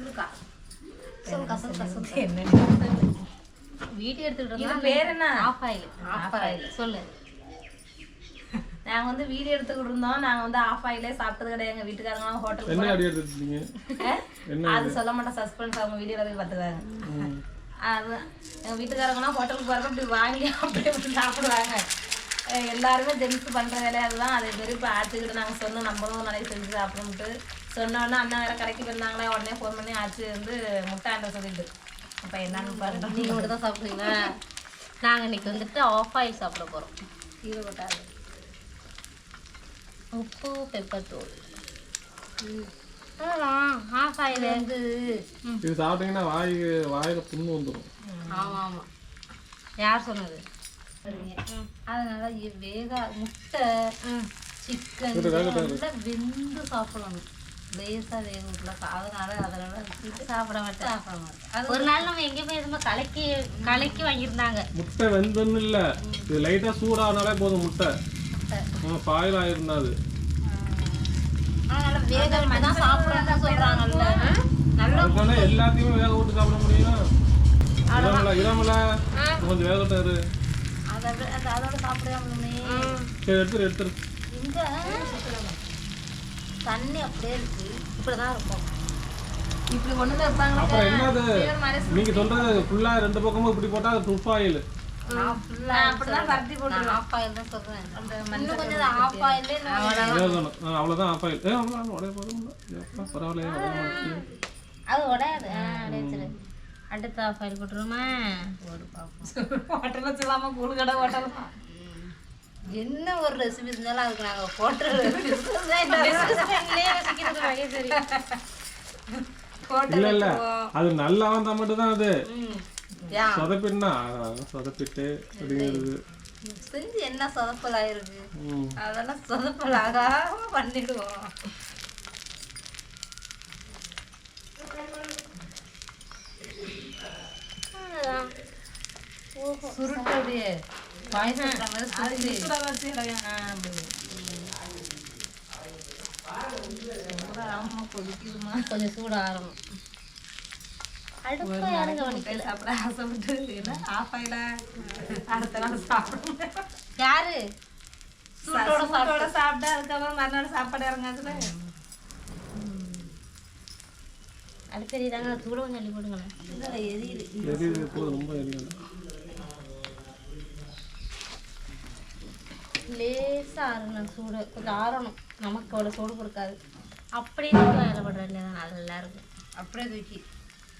சொல்லுக்கா சொல்லுக்கா சொல்லுக்கா சொல்லுக்கா என்ன? வீடியோ எடுத்துக்கிட்டு இருந்தா பேர் என்ன? ஆஃப் ஆயில் ஆஃப் ஆயில் சொல்லு. நாங்க வந்து வீடியோ எடுத்துக்கிட்டு இருந்தோம். நாங்க வந்து ஆஃப் ஆயிலே சாப்பிட்டது கிடையாது. எங்க வீட்டுக்காரங்க என்ன ஹோட்டலுக்கு அடி எடுத்துட்டீங்க என்ன அது சொல்ல மாட்டேன். சஸ்பென்ஸ் அவங்க வீடியோல போய் பார்த்துக்காங்க ம். அது எங்க வீட்டுக்காரங்கலாம் ஹோட்டலுக்கு போறப்ப இப்படி வாங்கி அப்படியே இப்படி சாப்பிடுவாங்க. எல்லாருமே ஜென்ஸ் பண்ற வேலையை அதுதான் அதே மாரி இப்போ ஆச்சுக்கிட்டு நாங்க சொன்னோம். நம்மளும் நிறைய செஞ்சு சாப்பிடும்ட்டு சொன்னோன்னே அண்ணா வேற கடைக்கு போயிருந்தாங்களே உடனே ஃபோன் பண்ணி ஆச்சு வந்து முட்டை ஆண்ட சொல்லிட்டு. அப்ப என்னன்னு பாருங்க நீங்க மட்டும் தான் சாப்பிடுவீங்களா நாங்க இன்னைக்கு வந்துட்டு ஆஃப் ஆயில் சாப்பிட போறோம். கீழே கொட்டாது உப்பு பெப்பர் தூள். ஆஃப் ஆயில் வந்து இது சாப்பிட்டீங்கன்னா வாய் வாயில புண்ணு வந்துடும் ஆமா ஆமா. யார் சொன்னது? அதனால வேக முட்டை சிக்கன் நல்லா வெந்து சாப்பிடணும். லேசா வேக விடல அதனால அதனால சாப்பிட மாட்டேன். சாப்பிட மாட்டேன். ஒரு நாள் நம்ம எங்க போய் எதுவுமே கலக்கி கலக்கி வாங்கியிருந்தாங்க. முட்டை வெந்துன்னு இல்ல இது லைட்டா சூடானாலே போதும் முட்டை. பாயில் ஆயிருந்தாது. அதனால வேக தான் சாப்பிடணும்னு சொல்றாங்கல்ல. நல்லா எல்லாத்தையுமே வேக விட்டு சாப்பிட முடியும். இதாமல இதாமல கொஞ்சம் வேக விட்டு இரு. அதை விட- அது அதோட சாப்பிடாமலுமே சரி எடுத்துரு தண்ணி அப்படியே இருக்கு. இப்படிதான் இருக்கும். இப்படி கொண்டு வந்து வைப்பாங்க அப்புறம் என்னது? நீங்க சொல்றது ஃபுல்லா ரெண்டு பக்கமும் இப்படி போட்டா அது டுப் ஆயில் அவ்வளவுதான். ஆஃப் ஆயில் மாட்டேங்குது. அது உடையாது. அடுத்து ஆஃப் ஆயில் போட்டுருமா ஒரு பார்ப்போம் ஹோட்டல் வச்சுலாம கூழ் கடை ஹோட்டல் என்ன ஒரு ரெசிபி இருந்தாலும் அதுக்கு நாங்க போட்டு இல்ல இல்ல. அது நல்லா வந்தா மட்டும் தான் அது யா. சொதப்பின்னா சொதப்பிட்டு அப்படிங்கிறது. செஞ்சு என்ன சொதப்பல் ஆயிருக்கு. அதெல்லாம் சொதப்பல் ஆகாம பண்ணிடுவோம் சுருட்டு அப்படியே சூடா. கொஞ்சம் ஆரணும் அடுப்பை யாரும் கவனிக்கல. சாப்பிட ஆசைப்பட்டு ஆஃப் ஆயில அடுத்த நாள் யாரு? சூட்டோட சூட்டோட சாப்பிட்டா. அதுக்கப்புறம் மறுநாள் சாப்பாடு இறங்காதுல. அடுப்பு எரியுதாங்க சூட கொஞ்சம் அள்ளி போடுங்களேன். எரியுது. ரொம்ப எரியுது. லேசா ஆறணும் சூடு. கொஞ்சம் ஆறணும். நமக்கு அவ்வளோ சூடு கொடுக்காது. அப்படியே தூக்கி அதில் போடுற இல்லையா நல்லா இருக்கும். அப்படியே தூக்கி.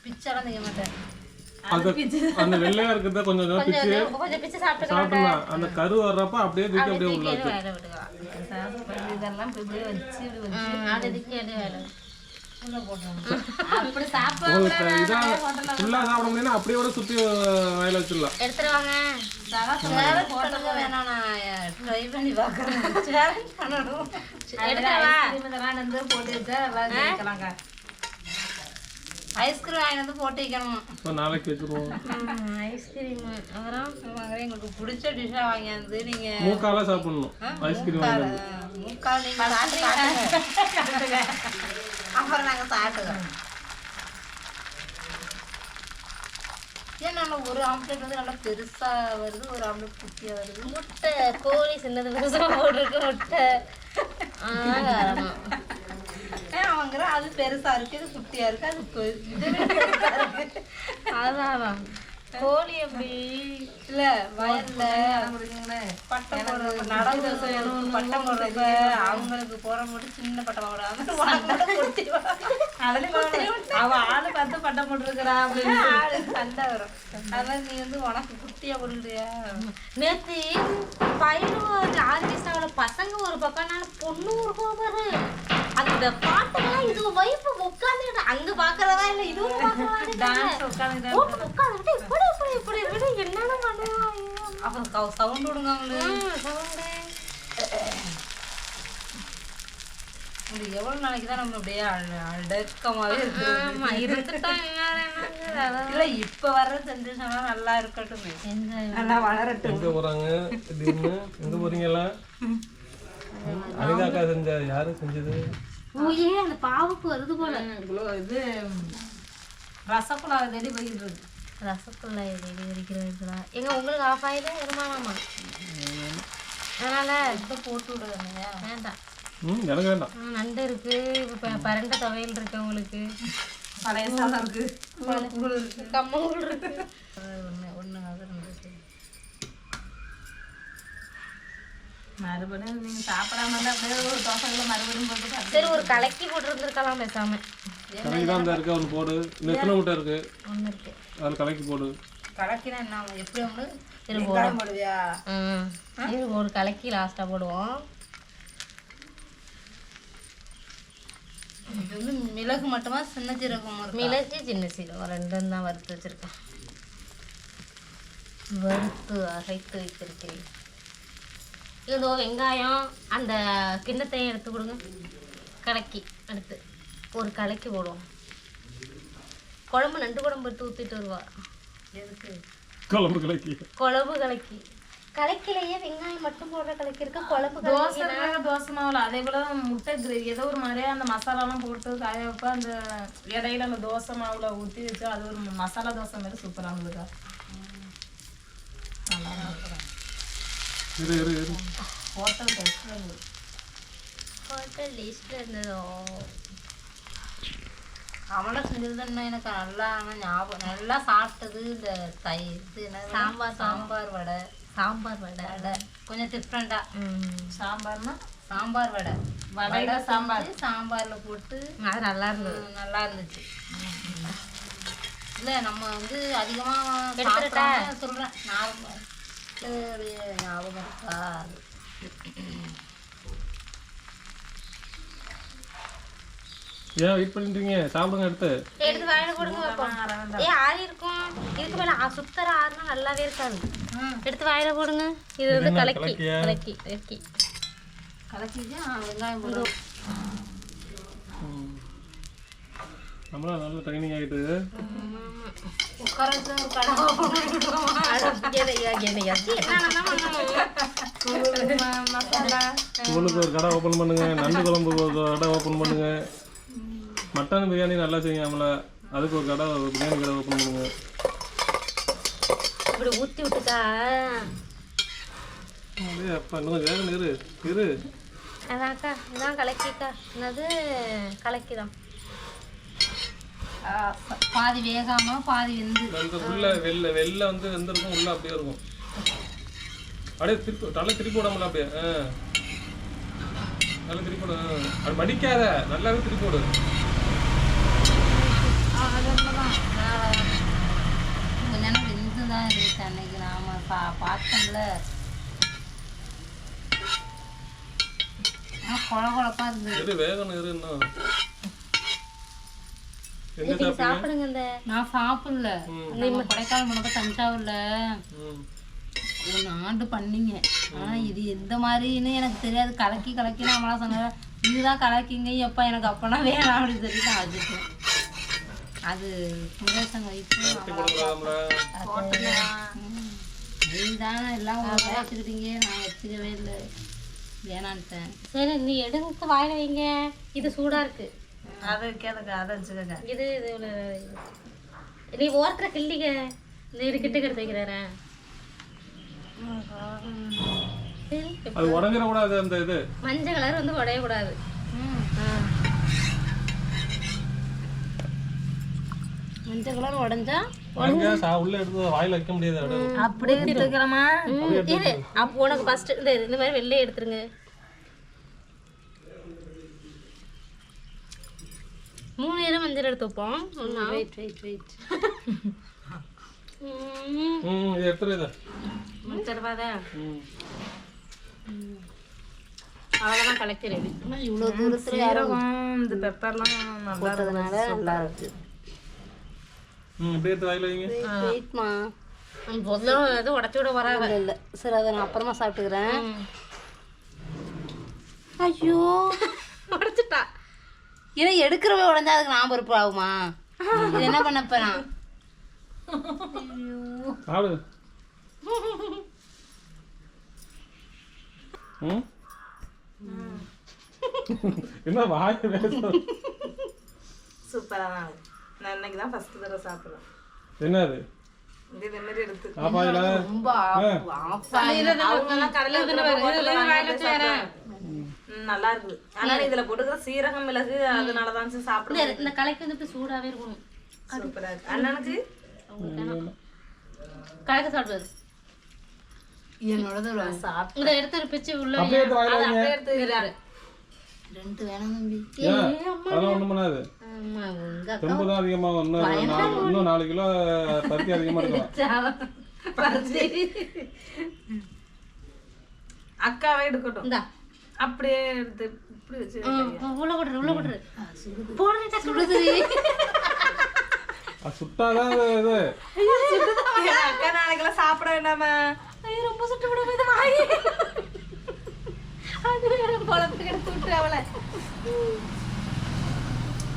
பிச்செல்லாம் செய்ய மாட்டேன். அந்த வெள்ளையா இருக்கிறத கொஞ்சம் கொஞ்சம் பிச்சு கொஞ்சம் கொஞ்சம் பிச்சை சாப்பிட்டு சாப்பிடலாம் அந்த கரு வர்றப்ப அப்படியே தூக்கி அப்படியே உள்ள தூக்கி வேலை இதெல்லாம் வச்சு வச்சு. அப்படியே தூக்கி அப்படியே வேலை அப்படியே கூட சுத்தி வாயில வச்சிடலாம் எடுத்துட்டு வாங்க சேலஞ்ச் பண்ணுங்க வேணாம் நான் ட்ரை பண்ணி பார்க்குறேன் சேலஞ்ச் பண்ணணும் எடுத்துட்டு வா இதெல்லாம் வந்து. போட்டு வச்சா எல்லாம் ஜெயிக்கலாங்க ஐஸ்கிரீம் வாங்கி வந்து போட்டு வைக்கணும் நாளைக்கு வச்சிருவோம் ஐஸ்கிரீம் அப்புறம் எங்களுக்கு பிடிச்ச டிஷ்ஷாக வாங்கியாந்து நீங்க மூக்கால சாப்பிடணும். ஐஸ்கிரீம் வாங்கி முக்கால் நீங்க சாப்பிட்டு அப்புறம் நாங்க சாப்பிட்டுக்கிறோம் ஏன் நல்லா ஒரு ஆம்லெட் வந்து நல்லா பெருசா வருது ஒரு ஆம்லெட் குட்டியா வருது? முட்டை கோழி சின்னது பெருசா போட்டிருக்கு முட்டை. அவங்கிற அது பெருசா இருக்கு இது குட்டியா இருக்கு அது பெ- இது பெருசா இருக்கு. அதான். கோழி எப்படி? இல்ல வயல்ல நடவு பட்டம் போடுறப்ப அவங்களுக்கு போற மட்டும் சின்ன பட்டம் குட்டி அவ ஆளு பார்த்து பட்டம் போட்டுருக்கிறா அப்படின்னு ஆளு சண்டை வரும். அதான் நீ வந்து உனக்கு குட்டியா போடுறியா நேத்து பையன் ஆறு வயசுல பசங்க ஒரு பக்கம்னால பொண்ணு ஒரு பாரு அந்த பாட்டுலாம் இது வைப்பு உட்காந்து அங்க பாக்குறதா இல்ல இதுவும் டான்ஸ் உட்காந்து போட்டு உட்காந்துட்டு இப்படி இப்படி இப்படி இப்படி என்னென்ன பண்ணுவான் அப்புறம் சவுண்ட் விடுங்க அவங்களுக்கு இது எவ்வளவு நாளைக்கு தான் நம்ம அப்படியே அட- அடக்கமாவே இருக்கு? இல்ல இப்ப வர்ற ஜென்ரேஷன் நல்லா இருக்கட்டுமே. நல்லா வளரட்டும். எங்க போறாங்க? திடீர்னு எங்க போறீங்களா அனிதாக்கா செஞ்ச யாரு செஞ்சது? ஓ ஏன் அந்த பாவுக்கு வருது போல. இது ரசகுல்லா தேடி போய்கிட்டு இருக்கு ரசகுல்லா எது இருக்கிறீங்களா எங்க உங்களுக்கு ஆஃப் ஆயிடும் வருமானமா? அதனால இப்போ போட்டு விடுங்க. வேண்டாம். ம் எனக்கு வேண்டாம். ஆ, நண்டு இருக்கு இப்போ பரண்ட துவையல் இருக்கு உங்களுக்கு. பழைய சாதம் இருக்கு. கம்மங்கூழ் இருக்கு ஒன்று ஒன்று அது ரெண்டு மறுபடியும் சாப்பிடாம இருந்தா அப்படியே ஒரு தோசைகளை மறுபடியும் போட்டு சரி ஒரு கலக்கி போட்டுருந்துருக்கலாம் பேசாம. கலக்கி தான் இந்த இருக்கு ஒன்று போடு. இன்னும் எத்தனை முட்டை இருக்கு. ஒன்று இருக்கு. அதில் கலக்கி போடு. கலக்கினா என்ன எப்படி ஒன்று போடுவியா? ம். ஒரு கலக்கி லாஸ்ட்டாக போடுவோம். இது வந்து மிளகு மட்டுமா? சின்ன ஜீரகம் மிளகு சின்ன சீரகம். ரெண்டும் தான் வறுத்து வச்சிருக்கேன். வறுத்து அரைத்து வைத்திருக்கேன் இதோ வெங்காயம் அந்த கிண்ணத்தையும் எடுத்து கொடுங்க. கலக்கி எடுத்து ஒரு கலக்கி போடுவோம். குழம்பு நண்டு குழம்பு எடுத்து ஊற்றிட்டு வருவா. எதுக்கு? குழம்பு கலக்கி. குழம்பு கலக்கி. கலக்கிலேயே வெங்காயம் மட்டும் போடுற கலக்கி இருக்கு குழம்பு தோசை தோசை மாவுல அதே போல முட்டை கிரேவி ஏதோ ஒரு மாதிரியா அந்த மசாலாலாம் போட்டு காய வைப்ப அந்த இடையில அந்த தோசை மாவுல ஊற்றி வச்சு அது ஒரு மசாலா தோசை மாதிரி சூப்பராக இருந்ததுக்கா நல்லா இருந்தது இரு இரு இரு. ஹோட்டல் டெஸ்ட் ஹோட்டல் லிஸ்ட்ல இருந்ததோ அவளை செஞ்சது இன்னும் எனக்கு நல்லா ஞாபகம் நல்லா சாப்பிட்டது இந்த தை இது என்ன சாம்பார் சாம்பார் வடை. சாம்பார் வடை. வடை. கொஞ்சம் டிஃப்ரெண்டா ம். சாம்பார்னா? சாம்பார் வடை. வடையில சாம்பார். சாம்பார்ல போட்டு. அது நல்லா இருந்தது. நல்லா இருந்துச்சு. இல்ல நம்ம வந்து அதிகமா எடுத்துறட்டா? சாப்பிடாம நார்மல் ஞாபகம் இருக்கா ஏன் வெயிட் பண்ணிட்டீங்க சாப்பிடுங்க எடுத்து எடுத்து வாயில கொடுங்க வைப்போம் ஏ ஆறி இருக்கும். இதுக்கு மேல சுத்தர ஆறுனா நல்லாவே இருக்காது. எடுத்து வாயில போடுங்க. இது வந்து கலக்கி? கலக்கி கலக்கி. கலக்கிட்டு ஆ, வெங்காயம் போடு ம். நம்மளாம் நல்ல ட்ரைனிங் ஆகிட்டு வச்சு ஒரு கடை ஓப்பன் பண்ணுங்க நண்டு குழம்பு ஒரு கடை ஓப்பன் பண்ணுங்க. மட்டன் பிரியாணி நல்லா செய்யாமல அதுக்கு ஒரு கடை ஒரு பிரியாணி கடை ஓப்பன் பண்ணுங்க. இப்படி ஊத்தி விட்டுட்டா? அப்படியே அப்பா இன்னும் வேகணும் இரு இரு. அதான்க்கா இதான் கலக்கிக்கா. என்னது? கலக்கிதான். பாதி வேகாம பாதி வெந்து உள்ள வெள்ளை வெள்ளை வந்து வெந்திருக்கும் உள்ள அப்படியே இருக்கும். அப்படியே திருப்பி நல்லா திருப்பி விடாமல அப்படியே. நல்லா திருப்பி விடு. அது மடிக்காத நல்லாவே திருப்பி விடு. கொஞ்ச நேரம் வெந்து தான் இருந்துச்சு அன்னைக்கு நாம பா பார்த்தோம்ல. ஆனா குழ குழப்பா இருந்தது. இரு வேகணும் இரு இன்னும் சாப்பிடுங்க? நான் சாப்பிடல. நம்ம கொடைக்கானல் முன்னப்ப தஞ்சாவூர்ல ஆண்டு பண்ணீங்க. ஆனா இது எந்த மாதிரின்னு எனக்கு தெரியாது. கலக்கி கலக்கி நம்மளா சொன்ன இதுதான் கலக்கிங்க எப்பா எனக்கு அப்பனா வேணாம் அப்படின்னு சொல்லி நான் வச்சுட்டேன். அது முருகேசன் வயிற்று நீதானே எல்லாம் வச்சுக்கிட்டீங்க. நான் வச்சுக்கவே இல்லை. வேணான்ட்டேன். சரி நீ எடுத்து வாயில வைங்க. இது சூடா இருக்கு. அதை வைக்காதக்கா அதை வச்சுக்கங்க. இது இது நீ ஓரத்துல கிள்ளிக்க இந்த இது கிட்ட எடுத்து வைக்கிறேன் அது உடஞ்சிட கூடாது அந்த இது. மஞ்சள் கலர் வந்து உடையக்கூடாது மஞ்சள் கலர் உடைஞ்சா உள்ள எடுத்து வாயில வைக்க முடியாது. அப்படியே எடுத்துக்கிறோமா? இது அப்போ உனக்கு ஃபர்ஸ்ட் இந்த இந்த மாதிரி வெள்ளையை எடுத்துருங்க. மூணு நேரம் மஞ்சள் எடுத்து வைப்போம். ஒன்றா வெயிட் வெயிட் வெயிட் அவ்வளோதான் கலெக்ட் ரெடி இவ்வளோ தூரத்தில் யாரும் இந்த பெப்பர்லாம் நல்லா போட்டதுனால நல்லா இருக்கு. ம் இப்படியே எடுத்து வாயில வைங்க. வெயிட்மா பொருளும் எதுவும் உடச்சி விட வராது. இல்லை இல்லை. சரி அதை நான் அப்புறமா சாப்பிட்டுக்கிறேன். ஐயோ. உடச்சிட்டா. ஏன்னா எடுக்கிறவே உடஞ்சா அதுக்கு நான் பொறுப்பு ஆகுமா? இது என்ன பண்ண போறேன்? என்ன வாய் தான் இருக்கு நான் இன்னைக்கு தான் ஃபர்ஸ்ட் தடவை சாப்பிடுறேன். என்னது? இது மாதிரி எடுத்து. ரொம்ப அவங்கெல்லாம் நல்லா இருக்குது ஆனா இதுல போட்டுக்கிற சீரகம் மிளகு அதனாலதான் சாப்பிடுறேன் இந்த- இந்த கலைக்கு வந்து இப்படி சூடாவே இருக்கணும். சூப்பரா இருக்கு. அண்ணனுக்கு? கலக்க சாப்பிடுவது என்னோடது சாப்பிட்டு இதை எடுத்து ஒரு பிச்சு உள்ள எடுத்து ரெண்டு வேணும் தம்பி. அதெல்லாம் ஒண்ணும் பண்ணாது. ஆமா, உங்க தெம்பு தான் அதிகமாகும் இன்னும் நாலு- இன்னும் நாலு கிலோ பருத்தி அதிகமா இருக்கும் அக்காவே எடுக்கட்டும். அப்படியே எடுத்து உள்ள போட்டுரு உள்ள போடுறேன் டக்கு சுடுது. சுட்டாதான் இது இது அக்கா நாளைக்கெல்லாம் சாப்பிட வேண்டாம ஐயோ ரொம்ப சுட்டு விட போய் வாய் அது வேற எடுத்து விட்டு அவளை.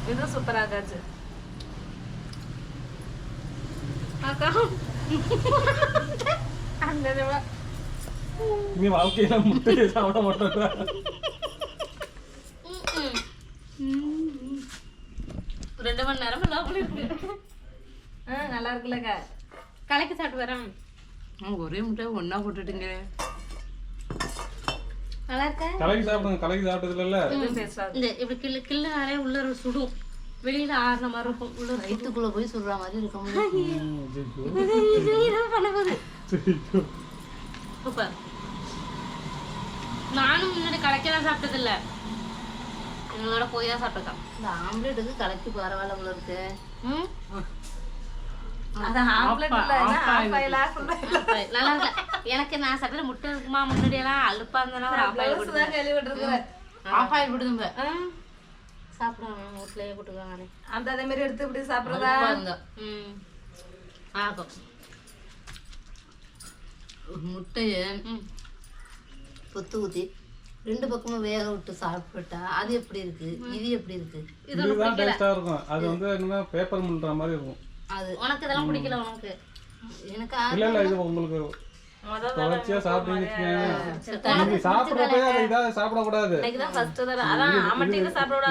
இது சூப்பரா இருக்காச்சு. அக்கா. அந்த நீ வாழ்க்கையில முட்டையை சாப்பிட மாட்டேன் ரெண்டு மணி நேரம் ஆ, நல்லா இருக்குல்லக்கா. கலைக்கு சாப்பிட்டு வரேன். ஒரே முட்டை ஒண்ணா போட்டுட்டுங்க. நல்லா இருக்கா? கலக்கி சாப்பிடுங்க கலக்கி சாப்பிட்டதுல இல்ல? இந்த இப்படி கிள்ளு கிள்ளு நிறைய உள்ள சுடும். வெளியில ஆறுன மாதிரி இருக்கும் உள்ள வயிற்றுக்குள்ள போய் சொல்ற மாதிரி இருக்க முடியும். இதான் பண்ண போகுது? நானும் முன்னாடி கலைக்கெல்லாம் சாப்பிட்டது இல்ல எங்களோட போய் தான் சாப்பிட்டுருக்கேன். இந்த ஆம்லேட்டுக்கு கலக்கி பரவாயில்ல இருக்கு? ம்? அது ஆம்லெட் இல்ல ஆஃப் ஆயிலா ஃபுல் நல்லா இல்ல. எனக்கு நான் சாப்பிட்டது முட்டை இருக்குமா? முன்னாடி எல்லாம் அழுப்பா இருந்தா ஒரு ஆப்பாயில் ஆஃப் ஆயில் விடுதும்ப சாப்பிடுவாங்க வீட்லயே போட்டுக்குவாங்க அந்த அதே மாதிரி எடுத்து இப்படி சாப்பிடுறதா? ம். ஆகும் முட்டைய பொத்து ஊத்தி ரெண்டு பக்கமும் வேக விட்டு சாப்பிட்டா அது எப்படி இருக்கு? இது எப்படி இருக்கு? இதுதான் டேஸ்டா இருக்கும். அது வந்து என்னன்னா பேப்பர் முள்ளுற மாதிரி இருக்கும். அது உனக்கு இதெல்லாம் பிடிக்கல உனக்கு? எனக்கு இல்ல இல்ல இது உங்களுக்கு தொடர்ச்சியா சாப்பிட்டீங்கன்னு நீங்க சாப்பிடுறப்பே இதா சாப்பிட கூடாது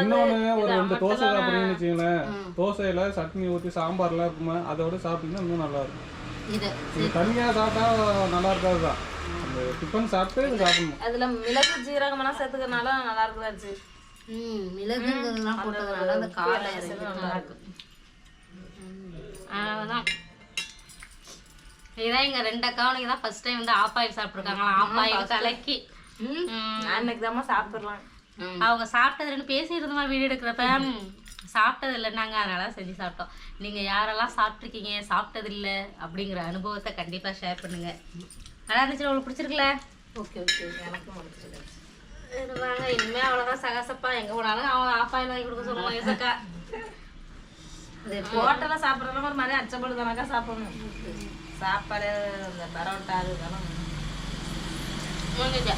இன்னொன்னு ஒரு ரெண்டு தோசை சாப்பிடுறீங்கன்னு வச்சுங்களேன் தோசையில சட்னி ஊத்தி சாம்பார்லாம் இருக்குமா? அதோட சாப்பிட்டீங்கன்னா இன்னும் நல்லா இருக்கும். தனியா சாப்பிட்டா நல்லா இருக்காதுதான். டிஃபன் சாப்பிட்டு சாப்பிடணும். அதுல மிளகு ஜீரகம் எல்லாம் சேர்த்துக்கறனால நல்லா இருக்குதாச்சு ம் மிளகுங்கிறதெல்லாம் போட்டதுனால அந்த காரம் இறங்கி நல்லா இருக்கு. அதான் இதான் எங்க ரெண்டு அக்காவும் தான் ஃபர்ஸ்ட் டைம் வந்து ஆஃப் ஆயில் சாப்பிட்ருக்காங்களா ஆஃப் ஆயில் கலக்கி. ம். நான் இன்னைக்கு தான் சாப்பிட்டுறலாம் அவங்க சாப்பிட்டது ரெண்டு பேசி இருந்தோமா வீடியோ எடுக்கிறப்ப சாப்பிட்டது இல்லைன்னாங்க அதனால செஞ்சு சாப்பிட்டோம். நீங்க யாரெல்லாம் சாப்பிட்ருக்கீங்க சாப்பிட்டது இல்லை அப்படிங்கிற அனுபவத்தை கண்டிப்பா ஷேர் பண்ணுங்க. நல்லா இருந்துச்சு உங்களுக்கு பிடிச்சிருக்குல்ல ஓகே ஓகே எனக்கு முடிச்சிருக்கு சரி வாங்க. இனிமே அவ்வளோதான் சகசப்பா. எங்க போனாலும் அவன் ஆஃப் ஆயில் வாங்கி கொடுக்க சொல்லுவான் ஏசக்கா ஹோட்டல்ல சாப்பிட்றதுல ஒரு மாதிரி அச்சப்படு கணக்கா சாப்பிடணும். சாப்பாடு இந்த பரோட்டா அது இதெல்லாம். முடிஞ்சிச்சா?